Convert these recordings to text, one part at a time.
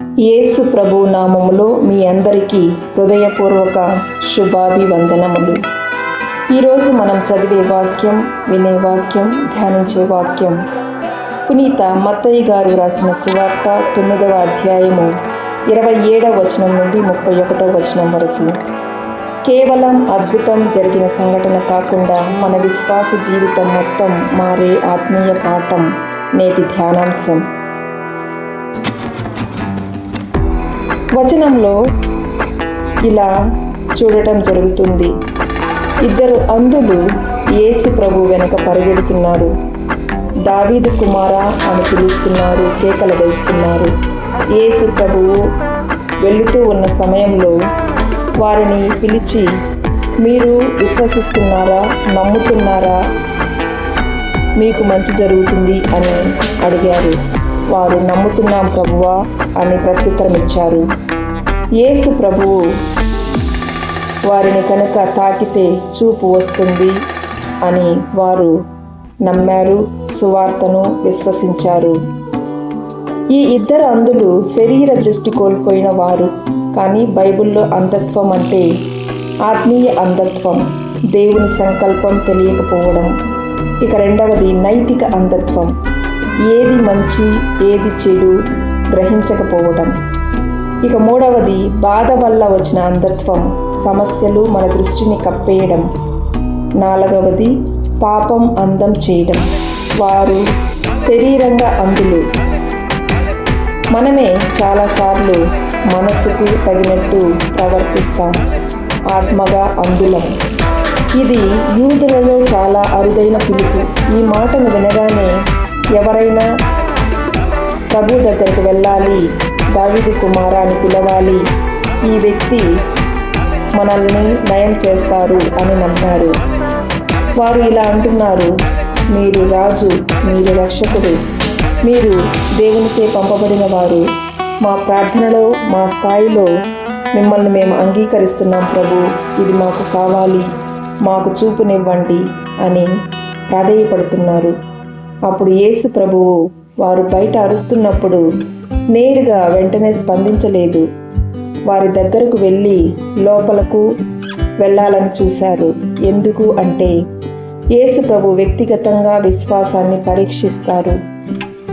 యేసు ప్రభు నామములో మీ అందరికీ హృదయపూర్వక శుభాభివందనములు. ఈరోజు మనం చదివే వాక్యం వినే వాక్యం ధ్యానించే వాక్యం. పునీత మత్తయ్య గారు రాసిన సువార్త తొమ్మిదవ అధ్యాయము ఇరవై ఏడవ వచనం నుండి ముప్పై ఒకటవ వచనం వరకు. కేవలం అద్భుతం జరిగిన సంఘటన కాకుండా మన విశ్వాస జీవితం మొత్తం మారే ఆత్మీయ పాఠం నేటి ధ్యానాంశం. వచనంలో ఇలా చూడటం జరుగుతుంది. ఇద్దరు అంధులు యేసు ప్రభు వెనుక పరిగెడుతున్నారు దావీదు కుమారా అని పిలుస్తున్నారు కేకలు వేస్తున్నారు. యేసు ప్రభువు వెళుతూ ఉన్న సమయంలో వారిని పిలిచి మీరు విశ్వసిస్తున్నారా? నమ్ముతున్నారా? మీకు మంచి జరుగుతుంది అని అడిగారు. వారు నమ్ముతున్నాం ప్రభువా అని ప్రత్యుత్తరం ఇచ్చారు యేసు ప్రభువు వారిని కనుక తాకితే చూపు వస్తుంది అని వారు నమ్మారు సువార్తను విశ్వసించారు. ఈ ఇద్దరు అందులు శరీర దృష్టి కోల్పోయిన వారు కానీ బైబిల్లో అంధత్వం అంటే ఆత్మీయ అంధత్వం దేవుని సంకల్పం తెలియకపోవడం. ఇక రెండవది నైతిక అంధత్వం. ఏది మంచి ఏది చెడు గ్రహించకపోవడం ఇక మూడవది బాధ వల్ల వచ్చిన అంధత్వం సమస్యలు మన దృష్టిని కప్పేయడం. నాలుగవది పాపం అందం చేయడం. వారు శరీరంగా అందులు. మనమే చాలాసార్లు మనసుకు తగినట్టు ప్రవర్తిస్తాం. ఆత్మగా అందులం. ఇది యూదులలో చాలా అరుదైన పిలుపు. ఈ మాటను వినగానే ఎవరైనా ప్రభు దగ్గరికి వెళ్ళాలి దావిది కుమార అని పిలవాలి ఈ వ్యక్తి మనల్ని నయం చేస్తారు అని నమ్మారు. వారు ఇలా అంటున్నారు మీరు రాజు మీరు రక్షకుడు మీరు దేవునిచే పంపబడిన వారు. మా ప్రార్థనలో మా స్థాయిలో మిమ్మల్ని మేము అంగీకరిస్తున్నాం ప్రభు ఇది మాకు కావాలి మాకు చూపునివ్వండి అని ప్రాధేయపడుతున్నారు. అప్పుడు యేసు ప్రభువు వారు బయట అరుస్తున్నప్పుడు నేరుగా వెంటనే స్పందించలేదు. వారి దగ్గరకు వెళ్ళి లోపలకు వెళ్ళాలని చూశారు. ఎందుకు అంటే యేసు ప్రభు వ్యక్తిగతంగా విశ్వాసాన్ని పరీక్షిస్తారు.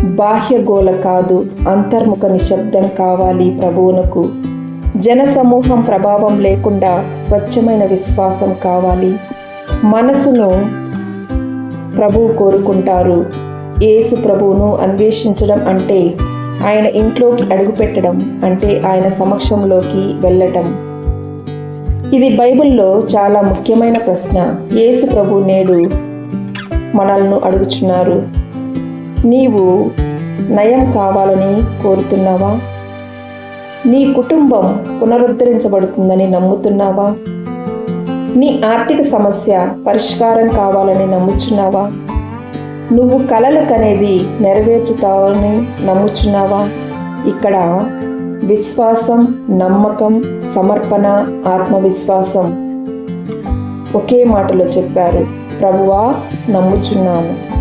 బాహ్యగోల కాదు అంతర్ముఖ నిశ్శబ్దం కావాలి ప్రభువునకు. జన సమూహం ప్రభావం లేకుండా స్వచ్ఛమైన విశ్వాసం కావాలి. మనసును ప్రభువు కోరుకుంటారు. యేసు ప్రభువును అన్వేషించడం అంటే ఆయన ఇంట్లోకి అడుగుపెట్టడం అంటే ఆయన సమక్షంలోకి వెళ్ళటం. ఇది బైబిల్లో చాలా ముఖ్యమైన ప్రశ్న. యేసు ప్రభు నేడు మనల్ని అడుగుచున్నారు. నీవు నయం కావాలని కోరుతున్నావా? నీ కుటుంబం పునరుద్ధరించబడుతుందని నమ్ముతున్నావా? నీ ఆర్థిక సమస్య పరిష్కారం కావాలని నమ్ముచున్నావా? నువ్వు కలలు కనేది నెరవేర్చుతావని నమ్ముచున్నావా? ఇక్కడ విశ్వాసం నమ్మకం సమర్పణ ఆత్మవిశ్వాసం ఒకే మాటలో చెప్పారు. ప్రభువా నమ్ముచున్నాము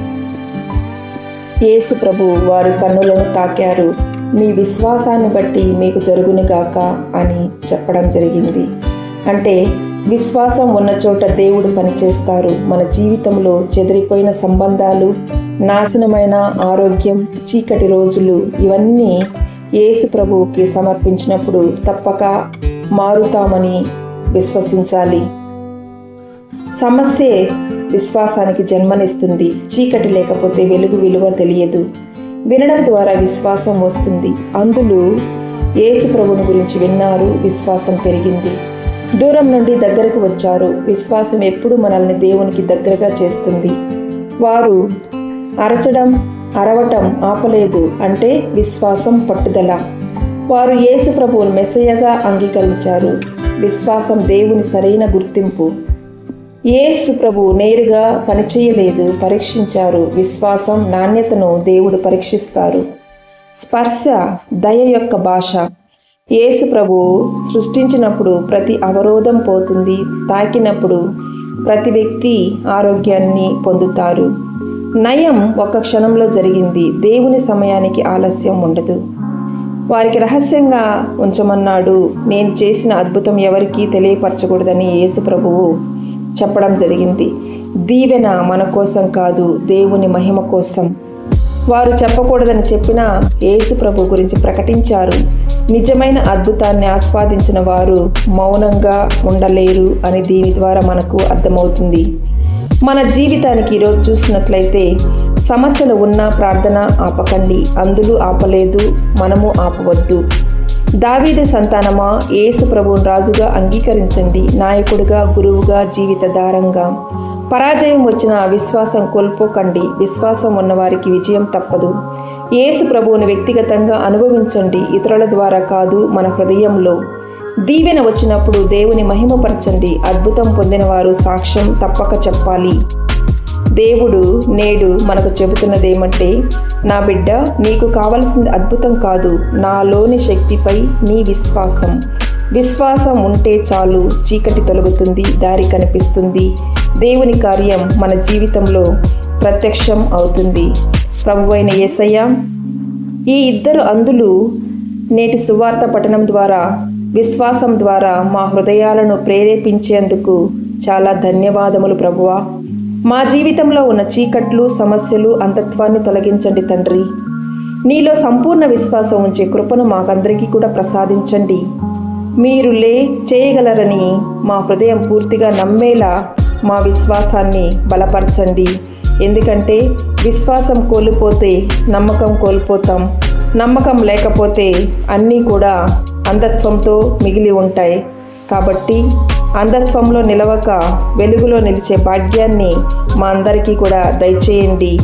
యేసు ప్రభు వారి కన్నులను తాకారు. మీ విశ్వాసాన్ని బట్టి మీకు జరుగునిగాక అని చెప్పడం జరిగింది. అంటే విశ్వాసం ఉన్న చోట దేవుడు పనిచేస్తారు. మన జీవితంలో చెదిరిపోయిన సంబంధాలు నాశనమైన ఆరోగ్యం చీకటి రోజులు ఇవన్నీ యేసు ప్రభువుకి సమర్పించినప్పుడు తప్పక మారుతామని విశ్వసించాలి. సమస్యే విశ్వాసానికి జన్మనిస్తుంది. చీకటి లేకపోతే వెలుగు విలువ తెలియదు. వినడం ద్వారా విశ్వాసం వస్తుంది. అందులో యేసు ప్రభుని గురించి విన్నారు విశ్వాసం పెరిగింది. దూరం నుండి దగ్గరకు వచ్చారు. విశ్వాసం ఎప్పుడు మనల్ని దేవునికి దగ్గరగా చేస్తుంది. వారు అరచడం అరవటం ఆపలేదు అంటే విశ్వాసం పట్టుదల. వారు యేసు ప్రభువును మెస్సయ్యగా అంగీకరించారు. విశ్వాసం దేవుని సరైన గుర్తింపు. యేసు ప్రభు నేరుగా పనిచేయలేదు పరీక్షించారు. విశ్వాసం నాణ్యతను దేవుడు పరీక్షిస్తారు. స్పర్శ దయ యొక్క భాష. యేసు ప్రభు సృష్టించినప్పుడు ప్రతి అవరోధం పోతుంది తాకినప్పుడు ప్రతి వ్యక్తి ఆరోగ్యాన్ని పొందుతారు. నయం ఒక క్షణంలో జరిగింది దేవుని సమయానికి ఆలస్యం ఉండదు. వారికి రహస్యంగా ఉంచమన్నాడు నేను చేసిన అద్భుతం ఎవరికీ తెలియపరచకూడదని యేసు ప్రభువు చెప్పడం జరిగింది. దీవెన మన కోసం కాదు దేవుని మహిమ కోసం. వారు చెప్పకూడదని చెప్పిన యేసు ప్రభు గురించి ప్రకటించారు. నిజమైన అద్భుతాన్ని ఆస్వాదించిన వారు మౌనంగా ఉండలేరు అని దీని ద్వారా మనకు అర్థమవుతుంది. మన జీవితానికి ఈరోజు చూసినట్లయితే సమస్యలు ఉన్న ప్రార్థన ఆపకండి. అందులో ఆపలేదు మనము ఆపవద్దు. దావీద సంతానమా? యేసు ప్రభు రాజుగా అంగీకరించండి. నాయకుడిగా గురువుగా జీవితధారంగా. పరాజయం వచ్చిన విశ్వాసం కోల్పోకండి. విశ్వాసం ఉన్నవారికి విజయం తప్పదు. యేసు ప్రభువును వ్యక్తిగతంగా అనుభవించండి. ఇతరుల ద్వారా కాదు మన హృదయంలో. దీవెన వచ్చినప్పుడు దేవుని మహిమపరచండి. అద్భుతం పొందిన వారు సాక్ష్యం తప్పక చెప్పాలి. దేవుడు నేడు మనకు చెబుతున్నదేమంటే నా బిడ్డ నీకు కావలసింది అద్భుతం కాదు. నాలోని శక్తిపై నీ విశ్వాసం. విశ్వాసం ఉంటే చాలు చీకటి తొలగుతుంది దారి కనిపిస్తుంది. దేవుని కార్యం మన జీవితంలో ప్రత్యక్షం అవుతుంది. ప్రభువైన యేసయ్య ఈ ఇద్దరు అందులు నేటి సువార్త పఠనం ద్వారా విశ్వాసం ద్వారా మా హృదయాలను ప్రేరేపించేందుకు చాలా ధన్యవాదములు ప్రభువా. మా జీవితంలో ఉన్న చీకట్లు సమస్యలు అంతత్వాన్ని తొలగించండి తండ్రి. నీలో సంపూర్ణ విశ్వాసం ఉంచే కృపను మాకందరికీ కూడా ప్రసాదించండి. మీరు లే చేయగలరని మా హృదయం పూర్తిగా నమ్మేలా మా విశ్వాసాన్ని బలపరచండి. ఎందుకంటే విశ్వాసం కోల్పోతే నమ్మకం కోల్పోతాం. నమ్మకం లేకపోతే అన్నీ కూడా అంధత్వంతో మిగిలి ఉంటాయి. కాబట్టి అంధత్వంలో నిలవక వెలుగులో నిలిచే భాగ్యాన్ని మా అందరికీ కూడా దయచేయండి.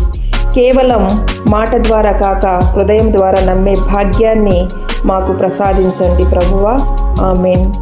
కేవలం మాట ద్వారా కాక హృదయం ద్వారా నమ్మే భాగ్యాన్ని మాకు ప్రసాదించండి ప్రభువా. ఆమెన్.